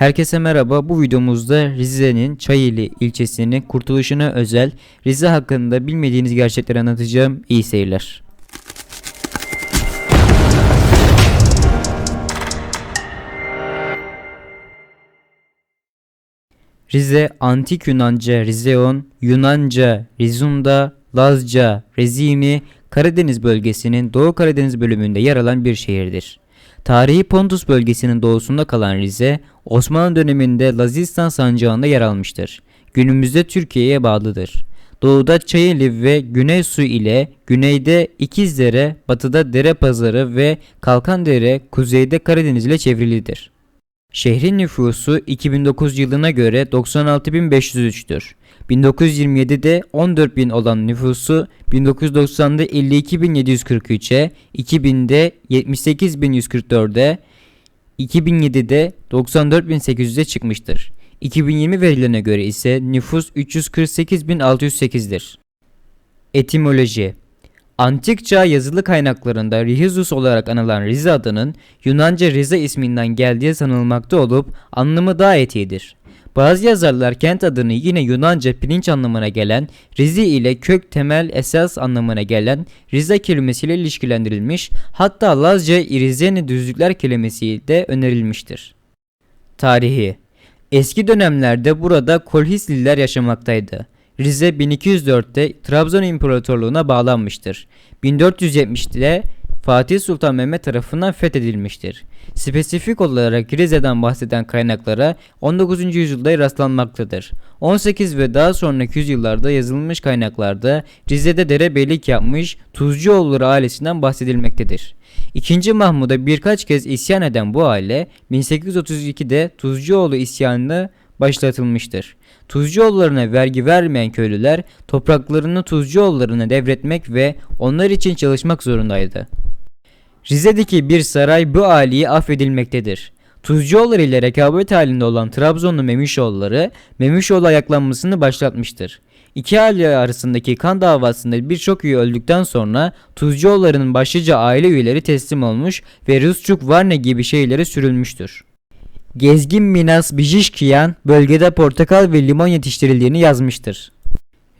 Herkese merhaba. Bu videomuzda Rize'nin Çayeli ilçesinin kurtuluşuna özel Rize hakkında bilmediğiniz gerçekleri anlatacağım. İyi seyirler. Rize Antik Yunanca Rizeon, Yunanca Rizunda, Lazca Rezini, Karadeniz bölgesinin Doğu Karadeniz bölümünde yer alan bir şehirdir. Tarihi Pontus bölgesinin doğusunda kalan Rize, Osmanlı döneminde Lazistan sancağında yer almıştır. Günümüzde Türkiye'ye bağlıdır. Doğuda Çayeli ve Güney Su ile güneyde İkizdere, batıda Derepazarı ve Kalkandere, kuzeyde Karadeniz ile çevrilidir. Şehrin nüfusu 2009 yılına göre 96.503'tür. 1927'de 14.000 olan nüfusu 1990'da 52.743'e, 2000'de 78.144'e, 2007'de 94.800'e çıkmıştır. 2020 verilerine göre ise nüfus 348.608'dir. Etimoloji Antik çağ yazılı kaynaklarında Rihizus olarak anılan Rize adının Yunanca Rize isminden geldiği sanılmakta olup anlamı daha etiğidir. Bazı yazarlar kent adını yine Yunanca pirinç anlamına gelen Rize ile kök temel esas anlamına gelen Rize kelimesiyle ilişkilendirilmiş hatta Lazca İrizeni düzlükler kelimesi de önerilmiştir. Tarihi Eski dönemlerde burada Kolhisliler yaşamaktaydı. Rize 1204'te Trabzon İmparatorluğu'na bağlanmıştır. 1470'de Fatih Sultan Mehmet tarafından fethedilmiştir. Spesifik olarak Rize'den bahseden kaynaklara 19. yüzyılda rastlanmaktadır. 18 ve daha sonraki yüzyıllarda yazılmış kaynaklarda Rize'de derebeylik yapmış Tuzcuoğulları ailesinden bahsedilmektedir. İkinci Mahmud'a birkaç kez isyan eden bu aile 1832'de Tuzcuoğlu isyanını başlatılmıştır. Tuzcuoğullarına vergi vermeyen köylüler topraklarını Tuzcuoğullarına devretmek ve onlar için çalışmak zorundaydı. Rize'deki bir saray bu aileyi affedilmektedir. Tuzcuoğulları ile rekabet halinde olan Trabzonlu Memişoğulları Memişoğlu ayaklanmasını başlatmıştır. İki aile arasındaki kan davasında birçok üye öldükten sonra Tuzcuoğullarının başlıca aile üyeleri teslim olmuş ve Rusçuk Varne gibi şeylere sürülmüştür. Gezgin Minas Bijişkiyan bölgede portakal ve limon yetiştirildiğini yazmıştır.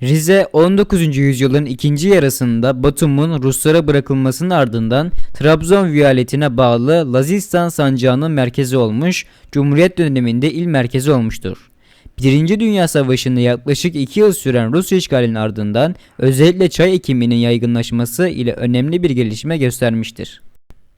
Rize 19. yüzyılın ikinci yarısında Batum'un Ruslara bırakılmasının ardından Trabzon viyaletine bağlı Lazistan sancağının merkezi olmuş, Cumhuriyet döneminde il merkezi olmuştur. Birinci Dünya Savaşı'nda yaklaşık 2 yıl süren Rus işgalinin ardından özellikle çay ekiminin yaygınlaşması ile önemli bir gelişme göstermiştir.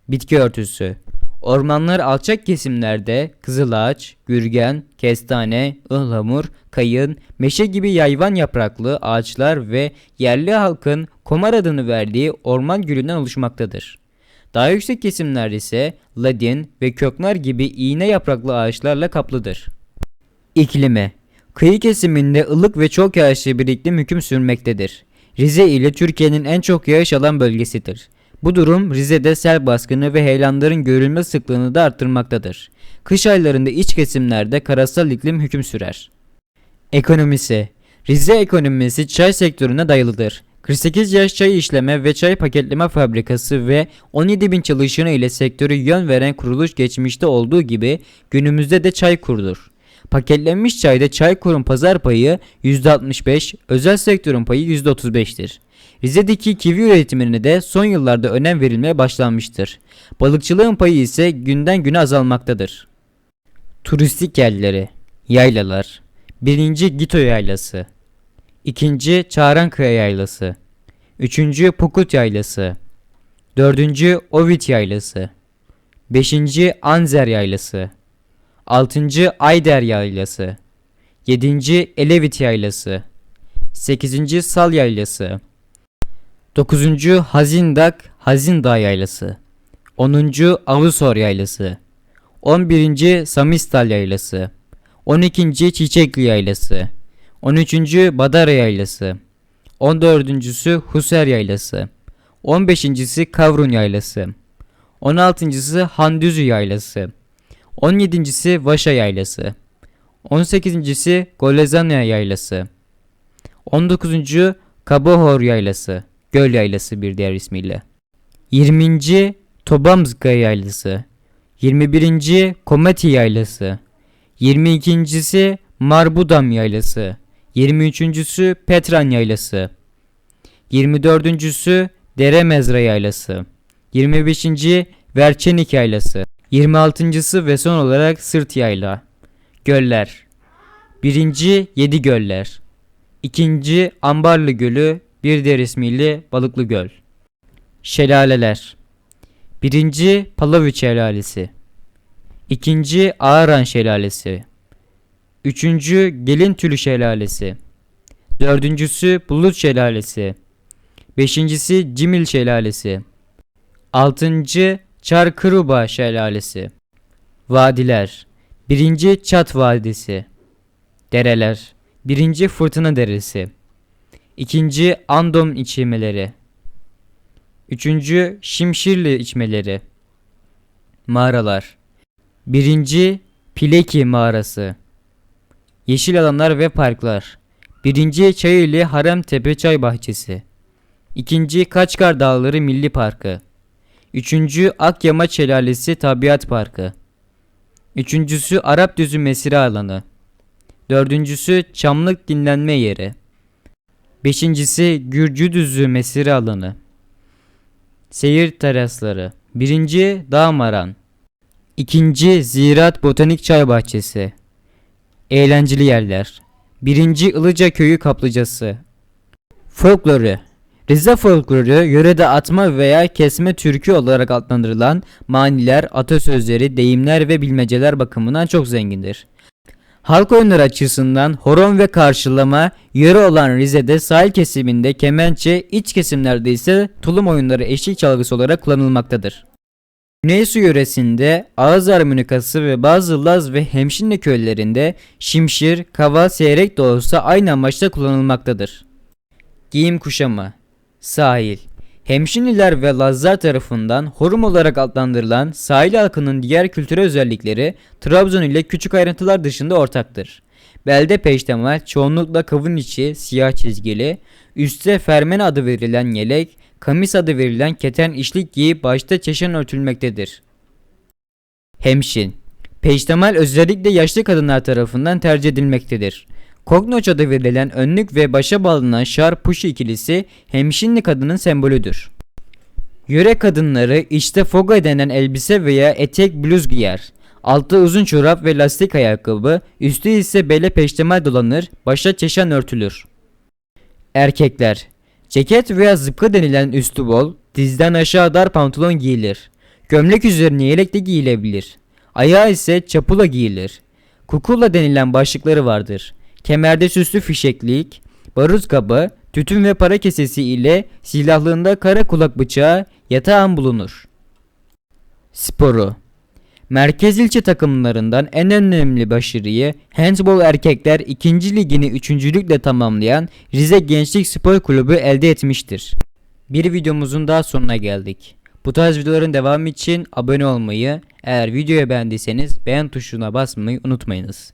Bitki örtüsü Ormanlar alçak kesimlerde kızılağaç, gürgen, kestane, ıhlamur, kayın, meşe gibi yayvan yapraklı ağaçlar ve yerli halkın komar adını verdiği orman gülünden oluşmaktadır. Daha yüksek kesimler ise ladin ve köknar gibi iğne yapraklı ağaçlarla kaplıdır. İklimi Kıyı kesiminde ılık ve çok yağışlı bir iklim hüküm sürmektedir. Rize ile Türkiye'nin en çok yağış alan bölgesidir. Bu durum Rize'de sel baskını ve heyelanların görülme sıklığını da arttırmaktadır. Kış aylarında iç kesimlerde karasal iklim hüküm sürer. Ekonomisi Rize ekonomisi çay sektörüne dayalıdır. 48 yaş çay işleme ve çay paketleme fabrikası ve 17 bin çalışanı ile sektörü yön veren kuruluş geçmişte olduğu gibi günümüzde de çay kurdur. Paketlenmiş çayda Çaykur'un pazar payı %65, özel sektörün payı %35'tir. Rize'deki kivi üretimine de son yıllarda önem verilmeye başlanmıştır. Balıkçılığın payı ise günden güne azalmaktadır. Turistik yerleri Yaylalar 1. Gito Yaylası 2. Çağrankaya Yaylası 3. Pukut Yaylası 4. Ovit Yaylası 5. Anzer Yaylası 6. Ayder Yaylası 7. Elevit Yaylası 8. Sal Yaylası 9. Hazindak Hazindağ Yaylası 10. Avusor Yaylası 11. Samistal Yaylası 12. Çiçekli Yaylası 13. Badara Yaylası 14. Huser Yaylası 15. Kavrun Yaylası 16. Handüzü Yaylası 17. Vaşa Yaylası 18. Golezanya Yaylası 19. Kabohor Yaylası Göl Yaylası bir diğer ismiyle 20. Tobamzga Yaylası 21. Komati Yaylası 22.si Marbudam Yaylası. 23.sü Petran Yaylası. 24.sü Dere Mezra Yaylası. 25. Verçenik Yaylası. 26.sı ve son olarak Sırt Yayla. Göller. 1. Yedi Göller. 2. Ambarlı Gölü, bir diğer ismiyle Balıklı Göl. Şelaleler. 1. Palavut Şelalesi. 2. Ağaran Şelalesi. 3. Gelin Tülü Şelalesi. 4.sü Bulut Şelalesi. 5.si Cimil Şelalesi. 6. Çarkıruba Şelalesi. Vadiler. 1. Çat Vadisi. Dereler. 1. Fırtına Deresi. 2. Andom içmeleri. 3. Şimşirli içmeleri. Mağaralar. 1. Pileki mağarası. Yeşil alanlar ve parklar. 1. Çayeli Haremtepe Çay Bahçesi. 2. Kaçkar Dağları Milli Parkı. 3. Akyamaç Şelalesi Tabiat Parkı. 3. Arap Düzü Mesire Alanı. Dördüncüsü Çamlık Dinlenme Yeri. Beşincisi Gürcüdüzü Mesire Alanı. Seyir Terasları. Birinci Dağmaran. İkinci Ziraat Botanik Çay Bahçesi. Eğlenceli yerler. Birinci Ilıca Köyü Kaplıcası. Folkloru. Rize folkloru yörede atma veya kesme türkü olarak adlandırılan maniler, atasözleri, deyimler ve bilmeceler bakımından çok zengindir. Halk oyunları açısından horon ve karşılama yöre olan Rize'de sahil kesiminde kemençe, iç kesimlerde ise tulum oyunları eşlik çalgısı olarak kullanılmaktadır. Güneysu yöresinde ağız armonikası ve bazı Laz ve Hemşinli köylerinde şimşir, kava, seyrek de olsa aynı amaçla kullanılmaktadır. Giyim kuşamı Sahil Hemşinliler ve Lazlar tarafından Horum olarak adlandırılan sahil halkının diğer kültürel özellikleri Trabzon ile küçük ayrıntılar dışında ortaktır. Belde peştemal çoğunlukla kavun içi siyah çizgili, üstte fermen adı verilen yelek, kamis adı verilen keten işlik giyip başta çeşen örtülmektedir. Hemşin Peştemal özellikle yaşlı kadınlar tarafından tercih edilmektedir. Koknoç adı verilen önlük ve başa bağlanan şar puşu ikilisi hemşinli kadının sembolüdür. Yöre kadınları içte foga denen elbise veya etek bluz giyer. Altta uzun çorap ve lastik ayakkabı, üstü ise bele peştemal dolanır, başa çeşen örtülür. Erkekler Ceket veya zıpkı denilen üstü bol, dizden aşağı dar pantolon giyilir. Gömlek üzerine yelek de giyilebilir. Ayağı ise çapula giyilir. Kukula denilen başlıkları vardır. Kemerde süslü fişeklik, barut kabı, tütün ve para kesesi ile silahlığında kara kulak bıçağı, yatağın bulunur. Sporu Merkez ilçe takımlarından en önemli başarıyı handbol erkekler 2. ligini üçüncülükle tamamlayan Rize Gençlik Spor Kulübü elde etmiştir. Bir videomuzun daha sonuna geldik. Bu tarz videoların devamı için abone olmayı, eğer videoyu beğendiyseniz beğen tuşuna basmayı unutmayınız.